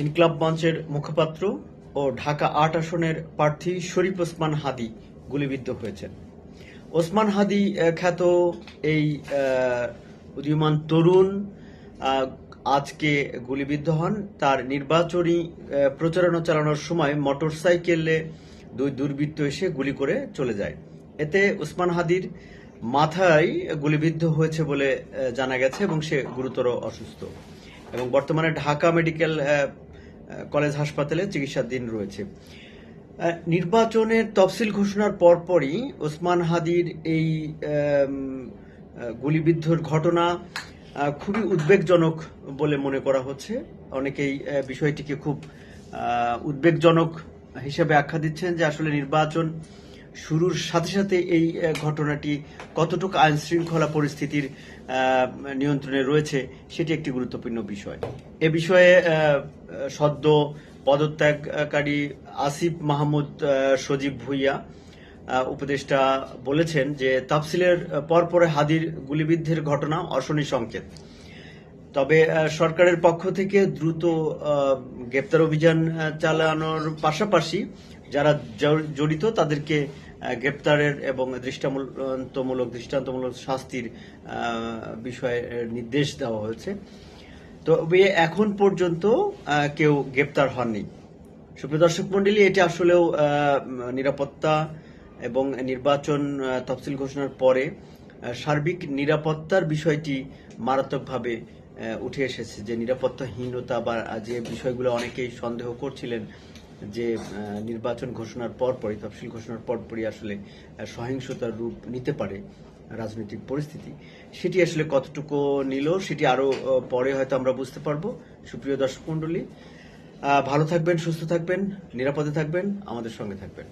ইনকলাব মঞ্চের মুখপাত্র ও ঢাকা আট আসনের প্রার্থী শরীফ ওসমান হাদি গুলিবিদ্ধ হয়েছেন। ওসমান হাদি খ্যাত এই উদীয়মান তরুণ আজকে গুলিবিদ্ধ হন। তার নির্বাচনী প্রচারণা চালানোর সময় মোটরসাইকেলে দুই দুর্বৃত্ত এসে গুলি করে চলে যায়। এতে ওসমান হাদির মাথায় গুলিবিদ্ধ হয়েছে বলে জানা গেছে এবং সে গুরুতর অসুস্থ। এবং বর্তমানে ঢাকা মেডিকেল কলেজ হাসপাতালে চিকিৎসাধীন রয়েছে। নির্বাচনের তফসিল ঘোষণার পরপরই ওসমান হাদির এই গুলিবিদ্ধর ঘটনা খুবই উদ্বেগজনক বলে মনে করা হচ্ছে। অনেকেই বিষয়টিকে খুব উদ্বেগজনক হিসেবে আখ্যা দিচ্ছেন যে আসলে নির্বাচন শুরুর সাথে সাথে এই ঘটনাটি কতটুকু আইন শৃঙ্খলা পরিস্থিতির নিয়ন্ত্রণে রয়েছে সেটি একটি গুরুত্বপূর্ণ বিষয়। এ বিষয়ে সদ্য পদত্যাগকারী আসিফ মাহমুদ সজীব ভুইয়া উপদেষ্টা বলেছেন যে তাফসিলের পরপরে হাদির গুলিবিদ্ধের ঘটনা অশনি সংকেত। তবে সরকারের পক্ষ থেকে দ্রুত গ্রেপ্তার অভিযান চালানোর পাশাপাশি যারা জড়িত, তাদেরকে গ্রেপ্তারের এবং দৃষ্টান্তমূলক দৃষ্টান্তমূলক শাস্তির বিষয়ে নির্দেশ দেওয়া হয়েছে। তবে এখন পর্যন্ত কেউ গ্রেপ্তার হননি। সুপ্রিয় দর্শক মন্ডলী, এটি আসলেও নিরাপত্তা এবং নির্বাচন তফসিল ঘোষণার পরে সার্বিক নিরাপত্তার বিষয়টি মারাত্মকভাবে উঠে এসেছে। যে নিরাপত্তাহীনতা বা যে বিষয়গুলো অনেকেই সন্দেহ করছিলেন যে নির্বাচন ঘোষণার পরপরই তফসিল ঘোষণার পরপরই আসলে সহিংসতার রূপ নিতে পারে রাজনৈতিক পরিস্থিতি। সেটি আসলে কতটুকু নিল, সেটি আরও পরে হয়তো আমরা বুঝতে পারব। সুপ্রিয় দর্শক মন্ডলী ভালো থাকবেন, সুস্থ থাকবেন, নিরাপদে থাকবেন, আমাদের সঙ্গে থাকবেন।